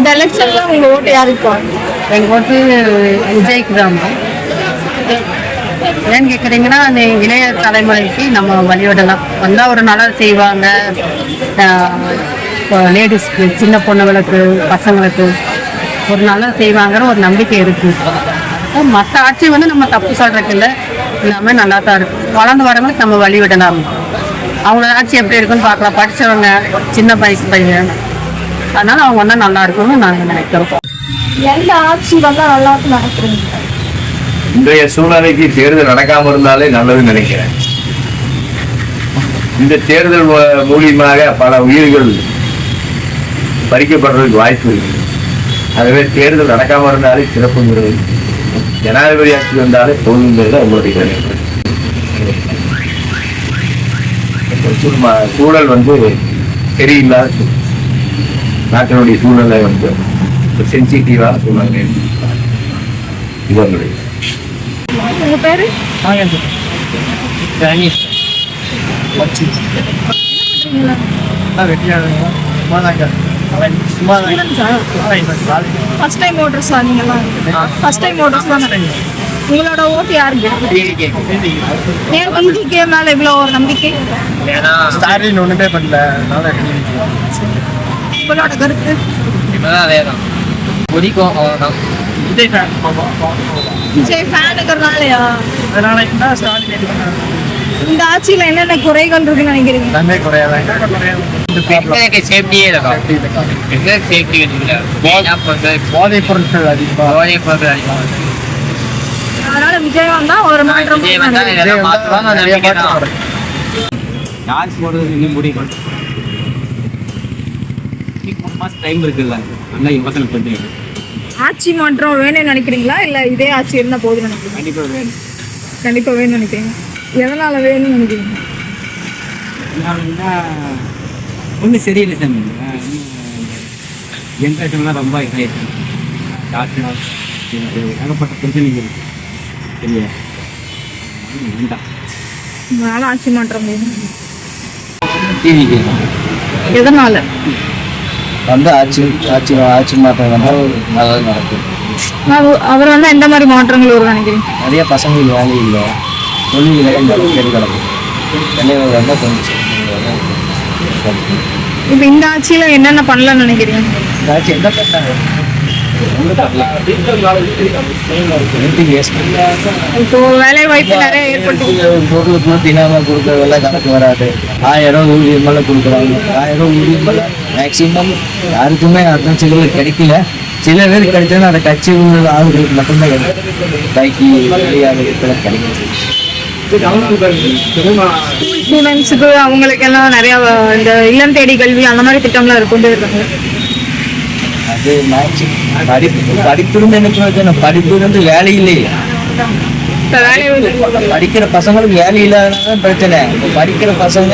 இந்த எலெக்ஷன்ல உங்க ஓட்டு யாருக்கு எங்கள் ஓட்டு விஜய்க்கு தான் ஏன்னு கேட்குறீங்கன்னா அந்த இளைய தலைமுறைக்கு நம்ம வழிவிடலாம். வந்தால் ஒரு நல்லா செய்வாங்க. லேடிஸ்க்கு சின்ன பொண்ணுங்களுக்கு பசங்களுக்கு ஒரு நல்லா செய்வாங்கிற ஒரு நம்பிக்கை இருக்குது மற்ற ஆட்சி வந்து நம்ம தப்பு சொல்கிறதுக்கு இல்லை. எல்லாமே நல்லா தான் இருக்கும் வளர்ந்து வரவங்களுக்கு நம்ம வழி விடலாம் அவங்களோட ஆட்சி எப்படி இருக்குன்னு பார்க்கலாம். படித்தவங்க சின்ன வயசு பையன். அதனால அவங்க வந்தால் நல்லா இருக்கும்னு நாங்கள் நினைக்கிறோம் எந்த ஆட்சி வந்தா நல்லா இருக்கும் நினைக்கிறீங்க இன்றைய சூழ்நிலைக்கு தேர்தல் நடக்காம இருந்தாலே நல்லதுன்னு நினைக்கிறேன் இந்த தேர்தல் மூலியமாக பல உயிர்கள் பறிக்கப்படுறதுக்கு வாய்ப்பு இருக்கு ஆகவே தேர்தல் நடக்காம இருந்தாலே சிறப்புங்கிறது ஜனாதிபதி ஆட்சி வந்தாலே போதுங்கிறது. சும்மா சூழல் வந்து சரியில்லாத சூழல். நாட்டினுடைய சூழ்நிலை வந்து சென்சிட்டிவான சூழ்நிலை. இவங்களுடைய உங்க பேரு? ஃபர்ஸ்ட் டைம் ஓட்டர்ஸ் நீங்களா ஃபர்ஸ்ட் டைம் ஓட்டர்ஸ் தானே உங்களோட ஓட்டு யாருக்கு? ஏன் டிவிகே மேல இவ்வளோ ஒரு நம்பிக்கை ஸ்டாலின் ஒண்ணுமே பண்ணல. அதனால உங்களோட கருத்து பிடிக்கும் அவ்வளோதான் விஜய் ஃபேனுங்கிறதுனாலயா அதனால என்ன ஸ்டாலின்? இந்த ஆட்சியில என்னென்ன குறைகள் இருக்குன்னு நினைக்கிறீங்க? எல்லாமே குறையாதான் சேஃப்டியே இருக்கும் சேஃப்டி மெயினாக பொருட்கள் போதைப் பொருட்கள் அதிகமா. போதை பொருட்கள் அதிகமாக. அதனால விஜய் வந்தா ஒரு மாற்றம். யாருக்கு போடுறது இன்னும் முடியும் மூணு மாசம் டைம் இருக்குல்ல. நல்லா யோசனை பண்ணி ஆட்சி மாற்றம் வேணும்னு நினைக்கிறீங்களா? இல்ல இதே ஆட்சி இருந்தா போதும்னு நினைக்கிறீங்க கண்டிப்பா வேணும். கண்டிப்பா வேணும்னு நினைக்கிறீங்க. எதனால வேணும்னு நினைக்கிறீங்க? ஒன்றும் சரியில்லை சாமி. ஜென்ரேஷன்லாம் ரொம்ப இதாகிடுச்சு டாக்டர் ஏகப்பட்ட பிரச்சனைகள் சரியா? வேண்டாம். அதனால ஆட்சி மாற்றம் வேணும். எதனால? வந்து ஆட்சி ஆட்சி ஆட்சி மாற்றம் வந்தால் நல்லது நடக்கும் அவ- அவர் வந்து எந்த மாதிரி மாற்றங்கள் வரும் நினைக்கிறீங்க? நிறைய பசங்களுக்கு வேலை இல்லை. தொழில் இடம் கேட்டு கிடக்கும் தலைவர் வந்தால் கொஞ்சம் இப்ப இந்த ஆட்சியில என்னென்ன பண்ணலாம்னு நினைக்கிறீங்க? இந்த ஆட்சி என்ன பண்ணாங்க இப்போ வேலை வாய்ப்பு நிறைய ஏற்பட்டு. பொருளுக்கு தினமும் கொடுக்கறதெல்லாம் கணக்கு வராது ஆயிரம் ஊதியம் மேலே கொடுக்குறாங்க ஆயிரம் ஊதியம் மேலே மேக்சிமம் யாருக்குமே அர்த்தம் சிலருக்கு கிடைக்கல சில பேர் கிடைச்சாலும் அந்த கட்சி உள்ள ஆளுகளுக்கு மட்டும்தான் கிடைக்கும் பைக்கு வெளியாளுகளுக்கு கிடைக்கும் ஸ்டூடெண்ட்ஸுக்கு அவங்களுக்கு எல்லாம் நிறைய இந்த இல்லம் தேடி கல்வி அந்த மாதிரி திட்டம்லாம் இருக்கு கொண்டு இருக்காங்க அது மேட்ச் படிப்பு படிப்புன்னு என்ன பிரயோஜனம் படிப்பு வந்து வேலை இல்லையே. படிக்கிற பசங்களுக்கு வேலை இல்லாததான் பிரச்சனை. படிக்கிற பசங்க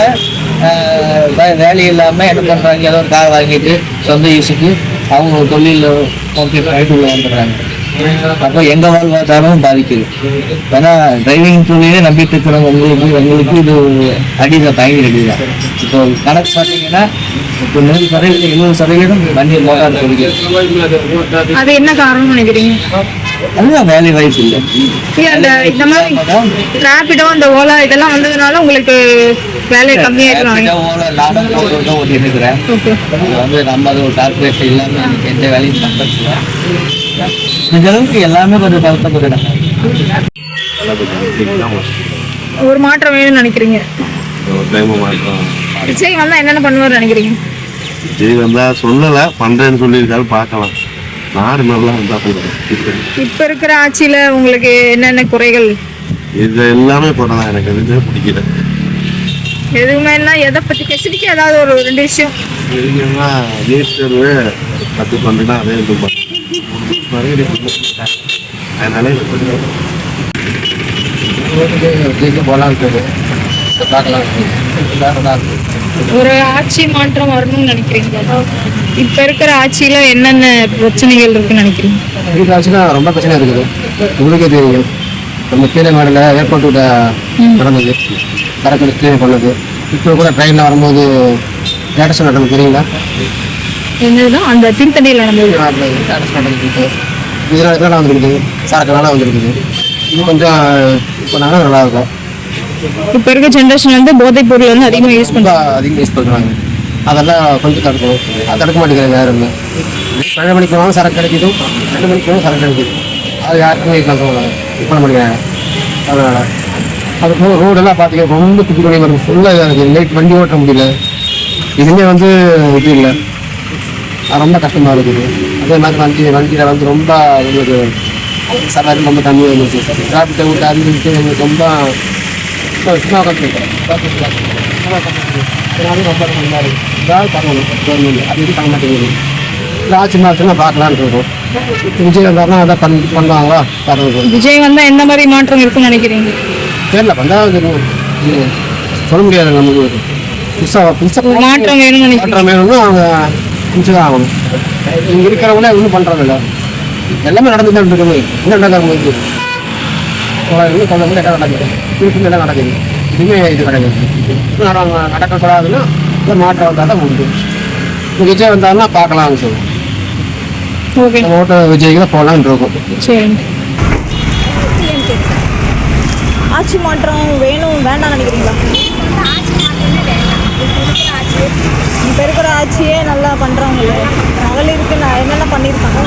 வேலை இல்லாமல் என்ன பண்ணுறாங்க ஏதோ ஒரு கார் வாங்கிட்டு சொந்த யூஸுக்கு அவங்க தொழிலில் ஓகே போயிட்டு உள்ள வந்துடுறாங்க. அப்போ எங்க வாழ்வாதாரமும் பாதிக்குது. ஏன்னா டிரைவிங் தொழிலே நம்பிட்டு இருக்கிறவங்க உங்களுக்கு எங்களுக்கு இது அடிதான் பயங்கர அடிதான் இப்போ கணக்கு பார்த்தீங்கன்னா இப்போ நூறு சதவீதம் எழுபது சதவீதம் வண்டி மோட்டார் தொழில் அது என்ன காரணம்னு நினைக்கிறீங்க? அதுதான் வேலை வாய்ப்பு இல்லை. இந்த மாதிரி ரேபிடோ அந்த ஓலா இதெல்லாம் வந்ததுனால உங்களுக்கு வேலை கம்மியாயிருக்காங்க Rapid ஓல போட்டு ஓட்டிட்டு இருக்கிறேன் வந்து நம்ம அது ஒரு கார்பரேட் இல்லாமல் எந்த வேலையும் பண்ணுறதில்ல அளவுக்கு எல்லாமே கொஞ்சம் கருத்தப்பட்டு ஒரு மாற்றம் வேணும்னு நினைக்கிறீங்க? விஜய் வந்தா என்னென்ன பண்ணுவார் நினைக்கிறீங்க? விஜய் வந்தா சொல்லல பண்றேன்னு சொல்லியிருக்காரு பார்க்கலாம். நாடு நல்லா இருந்தா இப்ப இருக்கிற ஆட்சியில உங்களுக்கு என்னென்ன குறைகள்? இது எல்லாமே பண்ணலாம் எனக்கு. எதுவுமே பிடிக்கல. எதுவுமே எதை பத்தி ஸ்பெசிஃபிக்கா ஏதாவது ஒரு ரெண்டு விஷயம். எதுக்குன்னா தேர்வு பத்து பண்ணுறேன்னா அதே இது பண்ணேன் அதனால இது பண்ணுறேன் போகலாம் பார்க்கலாம். ஒரு ஆட்சி மாற்றம் வரணும்னு நினைக்கிறீங்க இப்ப இருக்கிற ஆட்சியில என்னென்ன பிரச்சனைகள் இருக்குன்னு நினைக்கிறீங்க? ஆச்சுன்னா ரொம்ப பிரச்சனை இருக்குது. உங்களுக்கே தெரியும். நம்ம கீழே மாடல ஏர்போர்ட் விட்ட நடந்தது. சரக்கு பண்ணது. இப்போ கூட ட்ரெயினில் வரும்போது லேட்டஸ்ட் நடந்தது தெரியுங்களா? என்னதுதான் அந்த திருத்தணியில் நடந்தது இதனால வந்துருக்குது? சரக்குனால வந்துருக்குது? இது கொஞ்சம் இப்போ நாங்கள் நல்லா இருக்கும். இப்போ இருக்க ஜென்ரேஷன் வந்து போதைப் பொருள் வந்து அதிகமாக யூஸ் ரொம்ப பண்ணுறாங்க அதிகம் யூஸ் பண்ணுறாங்க அதெல்லாம் கொஞ்சம் தடுக்கணும். அது தடுக்க மாட்டேங்கிறாங்க யாரும் பன்னெண்டு மணிக்கு போனாலும் சரக்கு கிடைக்குது. ரெண்டு மணிக்கு போனாலும் சரக்கு கிடைக்குது. அது யாருக்குமே இது பண்ண மாட்டேங்கிறாங்க அதனால அது போக ரோடெல்லாம் பார்த்தீங்கன்னா ரொம்ப குட்டி பண்ணி வருது. ஃபுல்லாக இருக்குது லைட் வண்டி ஓட்ட முடியல. இதுவுமே வந்து இது இல்லை. ரொம்ப கஷ்டமாக இருக்குது. அதே மாதிரி வண்டி வண்டியில் வந்து ரொம்ப உங்களுக்கு சவாரி ரொம்ப கம்மியாக இருந்துச்சு. டிராஃபிக்கை விட்டு அது விட்டு எங்களுக்கு ரொம்ப சும்மா உட்காந்துருக்கேன் அதனால ரொம்ப நல்லா இருக்குது ஏதாவது பண்ணணும் கவர்மெண்ட் அது இது பண்ண மாட்டேங்குது? ஆட்சி மாதத்துல பார்க்கலான்னு இருக்கோம். விஜய் வந்தாருன்னா அதான் பண்ணி பண்ணுவாங்களா? பார்க்கணும். விஜய் வந்தால் எந்த மாதிரி மாற்றம் இருக்குன்னு நினைக்கிறீங்க? தெரியல. வந்தால் சொல்ல முடியாது நமக்கு. புதுசாக புதுசாக மாற்றம் வேணும்னு மாற்றம் வேணும்னா அவங்க புரிஞ்சுதான் ஆகணும் இங்கே இருக்கிறவங்களே ஒன்றும் பண்ணுறதில்ல எல்லாமே நடந்து தான் இருக்குது. என்ன நடக்காம இருக்குது இன்னும் கூட இடம் நடக்குது? திருப்பி எல்லாம் நடக்குது? இதுவுமே இது நடக்குது இன்னும் நட- நடக்கக்கூடாதுன்னா இல்லை மாற்றம் வந்தால் தான் உண்டு. இப்போ விஜய் வந்தாருன்னா பார்க்கலாம்னு சொல்லுவோம். ஓகே. ஓட்ட விஜய்க்கு தான் போகலான்னு இருக்கோம். சரி ஆட்சி மாற்றம் வேணும் வேண்டாம் நினைக்கிறீங்களா? இப்போ இருக்கிற ஆட்சியே நல்லா பண்ணுறாங்கல்ல மகளிருக்கு நான் என்னென்ன பண்ணியிருக்காங்க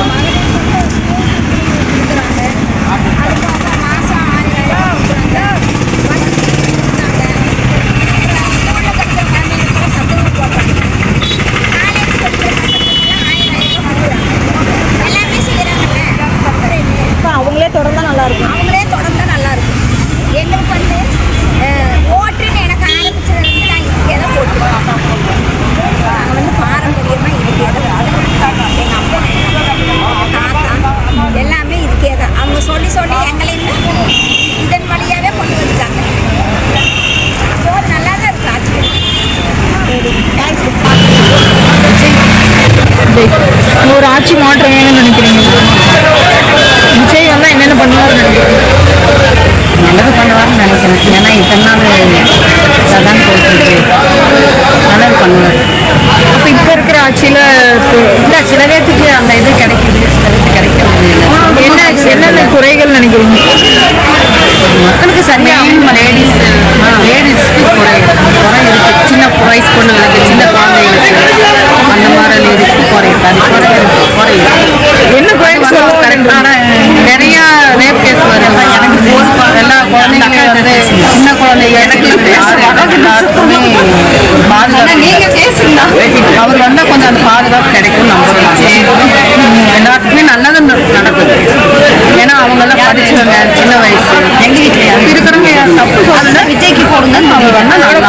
எல்லாமே செய்யறாங்கல்ல அப்புறம் என்ன? இப்போ அவங்களே தொடர்ந்தா நல்லா இருக்கும் அவங்களே தொடர்ந்தா நல்லா இருக்கும் எங்களுக்கு வந்து அஹ், ஓட்டுன்னு எனக்கு ஆரம்பிச்சதுல இருந்து நாங்கள் இங்கே தான் போட்டுருக்கோம் நாங்கள் வந்து பாரம்பரியமாக இதுக்கே தான் எங்கள் அப்பா எங்கள் தாத்தா எல்லாமே இதுக்கே தான் அவங்க சொல்லி சொல்லி எங்களையுமே இதன் வழியாகவே கொண்டு வந்துட்டாங்க ஸோ நல்லா தான் இருக்கு ஆட்சி ஒரு ஆட்சி மாற்றம் வேணும்னு நினைக்கிறீங்க? விஜய் வந்தால் என்னென்ன பண்ணுவாருன்னு நினைக்கிறீங்க? நல்லது பண்ணுவார்னு நினைக்கிறேன். ஏன்னா இத்தனை நாள் அதான் போயிட்டு நல்லது பண்ணுவார். அப்போ இப்போ இருக்கிற ஆட்சியில் இல்லை சில பேர்த்துக்கு அந்த இது கிடைக்குது சில பேர்த்துக்கு கிடைக்கிறது என்ன என்னென்ன குறைகள் நினைக்கிறீங்க? மக்களுக்கு சரியாக லேடிஸ் லேடிஸ்க்கு குறை. குறை இருக்கு. சின்ன வயசு பொண்ணுங்களுக்கு சின்ன குழந்தைங்களுக்கு அந்த மாதிரி லேடிஸ்க்கு குறை. படிச்சவங்க சின்ன வயசு எங்க வீட்லயா இருக்கிறவங்க தப்பு சொல்லல விஜய்க்கு போடுங்க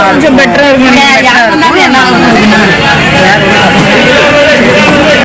கொஞ்சம் பெட்டரா இருக்கு